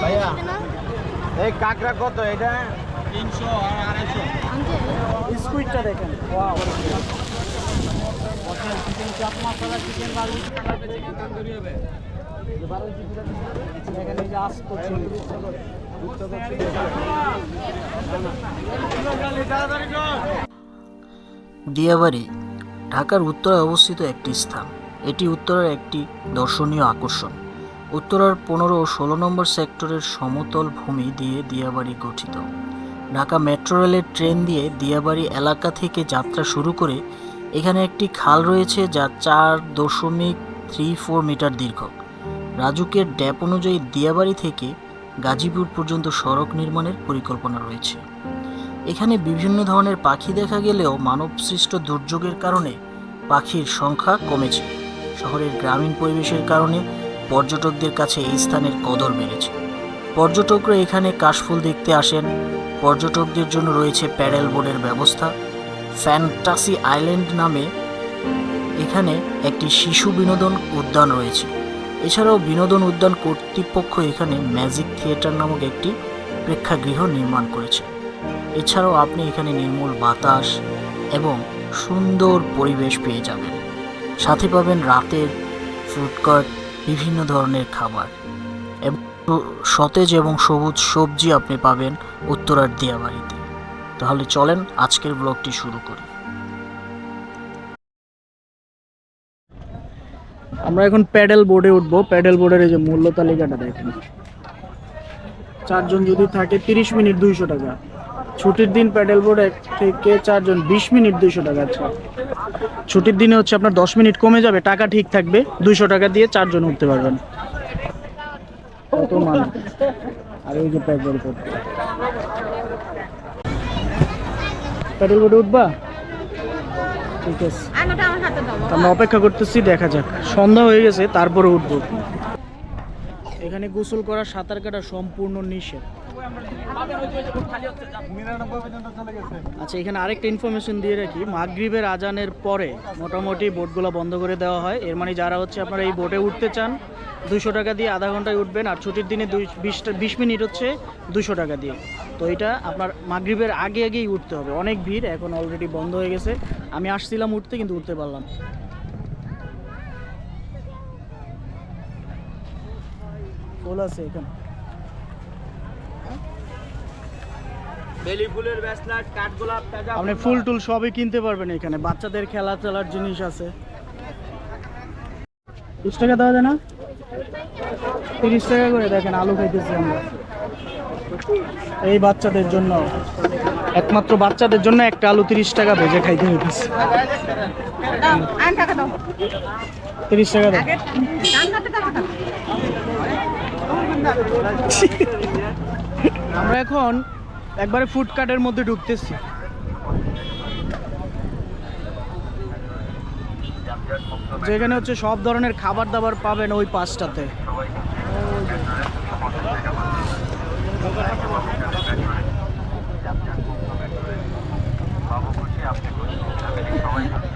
ভাইয়া এই কাঁকড়া কত এটা? স্কুইডটা দেখেন ওয়াও এখানে যে আস্ত চিংড়ি। দিয়াবাড়ি ঢাকার উত্তরে অবস্থিত একটি স্থান। এটি উত্তরের একটি দর্শনীয় আকর্ষণ। উত্তরার পনেরো ও ষোলো নম্বর সেক্টরের সমতল ভূমি দিয়ে দিয়াবাড়ি গঠিত। ঢাকা মেট্রো রেলের ট্রেন দিয়ে দিয়াবাড়ি এলাকা থেকে যাত্রা শুরু করে এখানে একটি খাল রয়েছে যা চার দশমিক থ্রি ফোর মিটার দীর্ঘ। রাজুকের ড্যাপ অনুযায়ী দিয়াবাড়ি থেকে গাজীপুর পর্যন্ত সড়ক নির্মাণের পরিকল্পনা রয়েছে। এখানে বিভিন্ন ধরনের পাখি দেখা গেলেও মানবসৃষ্ট দুর্যোগের কারণে পাখির সংখ্যা কমেছে। শহরের গ্রামীণ পরিবেশের কারণে পর্যটকদের কাছে এই স্থানের কদর বেড়েছে। পর্যটকরা এখানে কাশফুল দেখতে আসেন। পর্যটকদের জন্য রয়েছে প্যাডেল বোর্ডের ব্যবস্থা। ফ্যান্টাসি আইল্যান্ড নামে এখানে একটি শিশু বিনোদন উদ্যান রয়েছে। এছাড়াও বিনোদন উদ্যান কর্তৃপক্ষ এখানে ম্যাজিক থিয়েটার নামক একটি প্রেক্ষাগৃহ নির্মাণ করেছে। এছাড়াও আপনি এখানে নির্মূল বাতাস এবং সুন্দর পরিবেশ পেয়ে যাবেন। সাথে পাবেন রাতের ফুডকার্ট বিভিন্ন ধরনের খাবার এবং সতেজ এবং সবুজ সবজি আপনি পাবেন উত্তরার দিয়াবাড়িতে। তাহলে চলেন আজকের ব্লগটি শুরু করি। আমরা এখন প্যাডেল বোর্ডে উঠবো। প্যাডেল বোর্ডের এই যে মূল্য তালিকাটা দেখেন। চারজন যদি থাকে তিরিশ মিনিট দুইশো টাকা। ছুটির দিন প্যাডেল বোর্ডে থেকে চারজন বিশ মিনিট দুইশো টাকা আচ্ছা। ছুটির দিনে হচ্ছে আপনার দশ মিনিট কমে যাবে, টাকা ঠিক থাকবে, দুইশো টাকা দিয়ে চারজন উঠতে পারবেন। কত আর এই যে প্যাডেল বোর্ড। প্যাডেল বোর্ডে উঠবা? ঠিক আছে। আমরা অপেক্ষা করতেছি, দেখা যাক। সন্ধ্যা হয়ে গেছে, তারপরে উঠবো। এখানে গোসল করা সাঁতার কাটা সম্পূর্ণ নিষেধ। আচ্ছা এখানে আরেকটা ইনফরমেশন দিয়ে রাখি। মাগরিবের আজানের পরে মোটামুটি বোটগুলো বন্ধ করে দেওয়া হয়। এর মানে যারা হচ্ছে আপনারা এই বোটে উঠতে চান দুশো টাকা দিয়ে আধা ঘন্টায় উঠবেন আর ছুটির দিনে দুই বিশটা বিশ মিনিট হচ্ছে দুশো টাকা দিয়ে। তো এটা আপনার মাগরিবের আগে আগেই উঠতে হবে। অনেক ভিড়, এখন অলরেডি বন্ধ হয়ে গেছে। আমি আসছিলাম উঠতে, কিন্তু উঠতে পারলাম। ফুল আছে এখানে। বেলি ফুলের ব্যাসলাট কাঠগোলাপ তাজা আপনি ফুল টুল সবই কিনতে পারবেন এখানে। বাচ্চাদের খেলা টেলার জিনিস আছে। বিশ টাকা দেওয়া যায় না? তিরিশ টাকা করে দেখেন আলু খাইতেছি আমরা। এই বাচ্চাদের জন্য একমাত্র বাচ্চাদের জন্য একটা আলু তিরিশ টাকা ভেজে খাইতে হইতেছে। টাকা তিরিশ দাও। আমরা এখন একবারে ফুডকার্টের মধ্যে ঢুকতেছি। যেখানে হচ্ছে সব ধরনের খাবার দাবার পাবেন ওই পাঁচটাতে।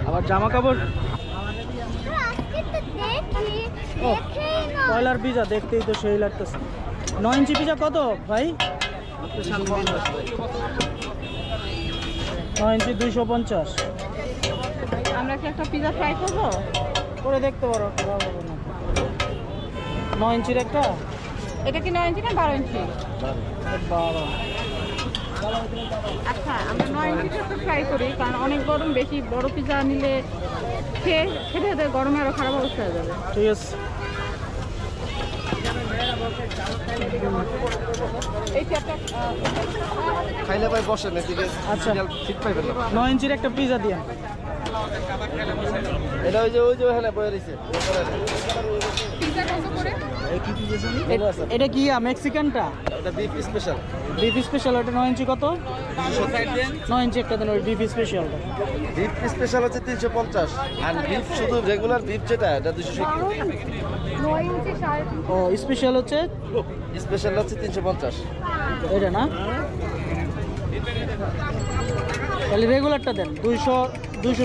আবার জামা কাপড় ও পিজা দেখতেই তো সেই লাগতেছে। নয় ইঞ্চি পিজা কত, ভাই? নয় ইঞ্চি দুইশো পঞ্চাশ। আমরা কি একটা পিজা ফ্রাই করব? করে দেখতে পারো নয় ইঞ্চির একটা? এটা কি নয় ইঞ্চি না বারো ইঞ্চি? বাবা আচ্ছা আমরা নয় ইঞ্চিটা একটু ফ্রাই করি কারণ অনেক গরম বেশি বড় পিজা নিলে খেয়ে খেতে খেতে গরমে আরও খারাপ অবস্থা হয়ে যাবে। ঠিক আছে। খাইলে ভাই বসেন এদিকে। আচ্ছা। ঠিক পাইবেন না। নয় ইঞ্চির একটা পিজা দিয়া। এটা ওই যে ওই যে ওখানে বয়ে রয়েছে। এটা কি মেক্সিকানটা? এটা বিফ স্পেশাল বিফ স্পেশাল ওটা নয় ইঞ্চি কত? নয় ইঞ্চি একটা দেন ওই বিফ স্পেশালটা বিফ স্পেশাল হচ্ছে তিনশো পঞ্চাশ। আর বিফ শুধু রেগুলার বিফ যেটা এটা দুশো ও স্পেশাল হচ্ছে? স্পেশাল হচ্ছে তিনশো পঞ্চাশ। এটা না? তাহলে রেগুলারটা দেন দুইশো দুইশো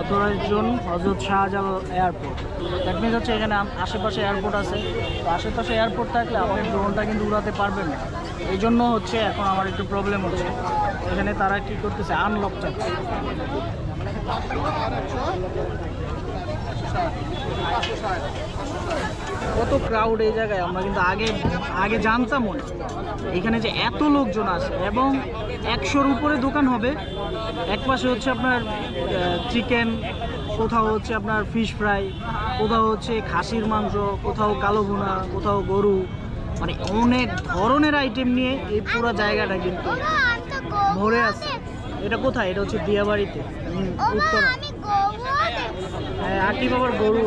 অথরাইজ জোন হজরত শাহজালাল এয়ারপোর্ট। দ্যাট মিনস হচ্ছে এখানে আশেপাশে এয়ারপোর্ট আছে। তো আশেপাশে এয়ারপোর্ট থাকলে আমাদের ড্রোনটা কিন্তু উড়াতে পারবেন না। এই জন্য হচ্ছে এখন আমার একটু প্রবলেম হচ্ছে। এখানে তারা কি করতেছে? আনলক চাচ্ছে কত ক্রাউড এই জায়গায় আমরা কিন্তু আগে আগে জানতাম না। এখানে যে এত লোকজন আসে এবং একশোর উপরে দোকান হবে। এক পাশে হচ্ছে আপনার চিকেন কোথাও হচ্ছে আপনার ফিশ ফ্রাই কোথাও হচ্ছে খাসির মাংস কোথাও কালো ভুনা কোথাও গরু। মানে অনেক ধরনের আইটেম নিয়ে এই পুরো জায়গাটা কিন্তু ভরে আছে। এটা কোথায়? এটা হচ্ছে দিয়াবাড়িতে হুম, উত্তরা। আটি বাবার গরু।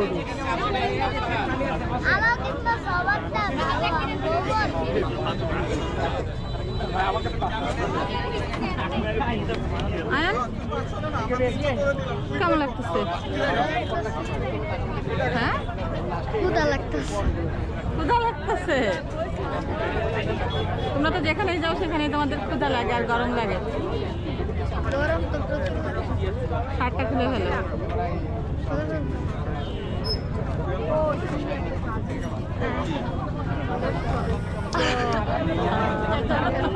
কেমন লাগতেছে? হ্যাঁ? ক্ষুদা লাগতেছে। ক্ষুধা লাগতেছে? তোমরা তো যেখানেই যাও সেখানেই তোমাদের ক্ষুধা লাগে আর গরম লাগে। গরম তো প্রচুর শার্টটা খুলে ফেলো। 的，哦，今天没查到，哎，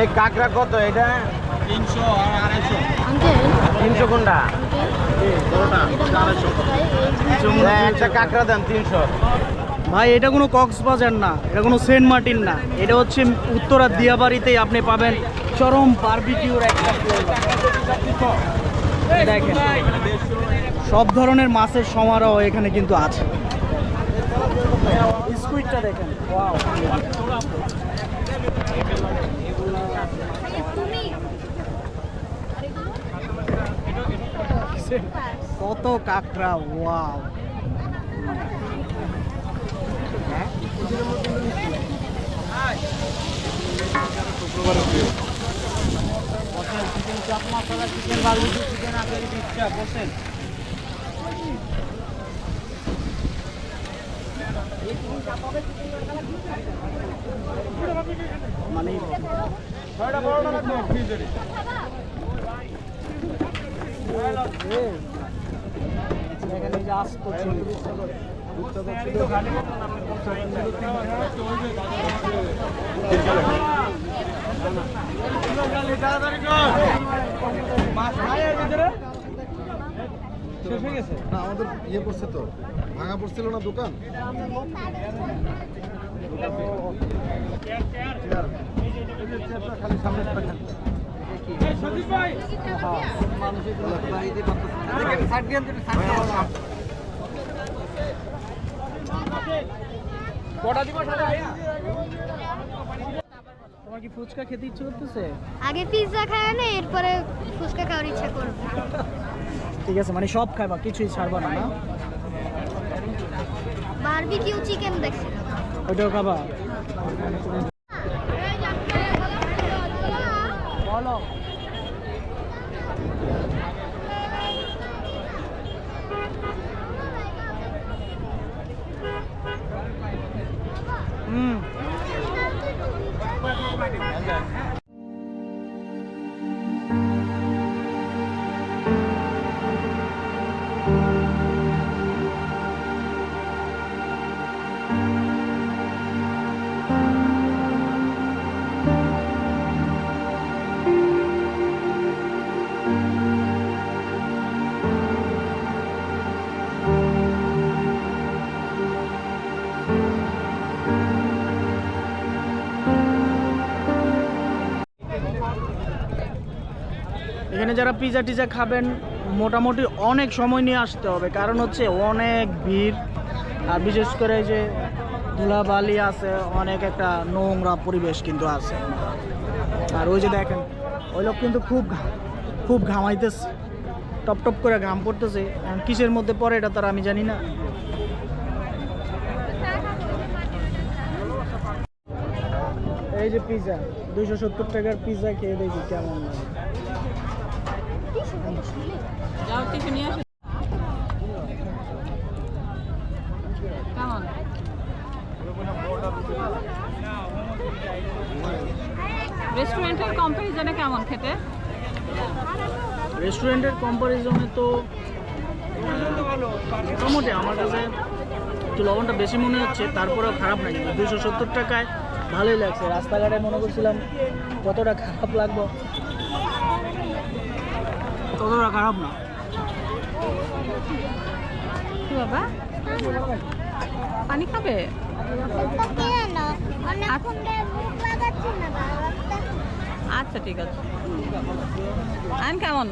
এই কাঁকড়া কত এটা? আঙ্কেল? তিনশো কোনটা? হ্যাঁ, একটা কাঁকড়া দেন তিনশো। ভাই এটা কোনো কক্সবাজার না এটা কোনো সেন্ট মার্টিন না। এটা হচ্ছে উত্তরা দিয়াবাড়িতেই আপনি পাবেন চরম বারবিকিউর একটা দেখেন সব ধরনের মাছের সমারোহ এখানে কিন্তু আছে। স্কুইডটা দেখেন ওয়াও কত কাঁকড়া ওয়াও। চিকেন চাপ মশলা চিকেন বসেন মানে এখানে যে আস্ত চিংড়ি না আমাদের ইয়ে পড়ছে তো, ভাঙা পড়ছিল না দোকান? খালি সামনে তোমার কি ফুচকা খেতে ইচ্ছে করতেছে? আগে পিৎজা খায় না এরপরে ফুচকা খাওয়ার ইচ্ছা করবে। ঠিক আছে মানে সব খাইবা কিছুই ছাড়বা না না? বারবিকিউ চিকেন দেখছি। ওইটাও খাবা? বলো হুম এখানে যারা পিজা টিজা খাবেন, মোটামুটি অনেক সময় নিয়ে আসতে হবে। কারণ হচ্ছে অনেক ভিড়। আর বিশেষ করে যে ধুলাবালি আছে, অনেক একটা নোংরা পরিবেশ কিন্তু আছে। আর ওই যে দেখেন, ওই লোক কিন্তু খুব খুব ঘামাইতেছে। টপ টপ করে ঘাম পড়তেছে। কিসের মধ্যে পড়ে এটা তার আমি জানি না। এই যে পিজা দুইশো সত্তর টাকার পিজা খেয়ে দেখি কেমন লাগে। কিছু নিয়ে রেস্টুরেন্টের কম্পারিজনে কেমন খেতে? রেস্টুরেন্টের কম্পারিজনে তো মোটামুটি আমার কাছে একটু লবণটা বেশি মনে হচ্ছে, তারপরেও খারাপ নাই দুশো সত্তর টাকায় ভালোই লাগছে। রাস্তাঘাটে মনে করছিলাম কতটা খারাপ লাগবো ততটা খারাপ না। বাবা? পানি খাবে? আচ্ছা ঠিক আছে। আইন কেমন?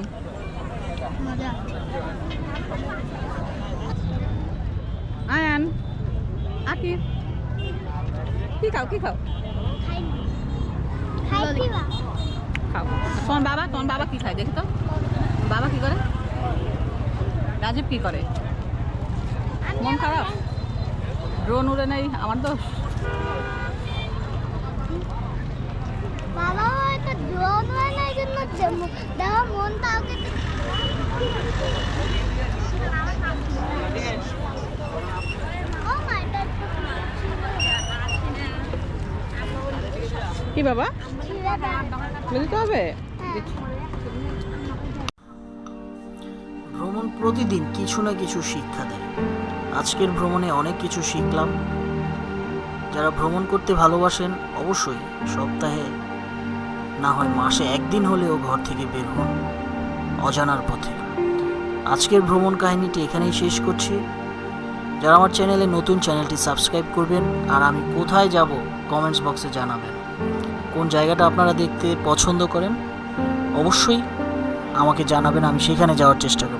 আয়ান আকিব কি খাও কি খাও? খাও তোমার বাবা তোমার বাবা কি খায় দেখি তো। বাবা কি করে? রাজীব কি করে? মন খারাপ? ড্রোন উড়ে নেই আমার দোষ? বাবা ড্রোন হয় জন্য মন কি বাবা? তুলে দিতে হবে? প্রতিদিন কিছু না কিছু শিক্ষা দেয়। আজকের ভ্রমণে অনেক কিছু শিখলাম। যারা ভ্রমণ করতে ভালোবাসেন, অবশ্যই সপ্তাহে না হয় মাসে একদিন হলেও ঘর থেকে বের হন, অজানার পথে। আজকের ভ্রমণ কাহিনীটি এখানেই শেষ করছি। যারা আমার চ্যানেলে নতুন, চ্যানেলটি সাবস্ক্রাইব করবেন। আর আমি কোথায় যাব, কমেন্টস বক্সে জানাবেন। কোন জায়গাটা আপনারা দেখতে পছন্দ করেন, অবশ্যই আমাকে জানাবেন, আমি সেখানে যাওয়ার চেষ্টা করব।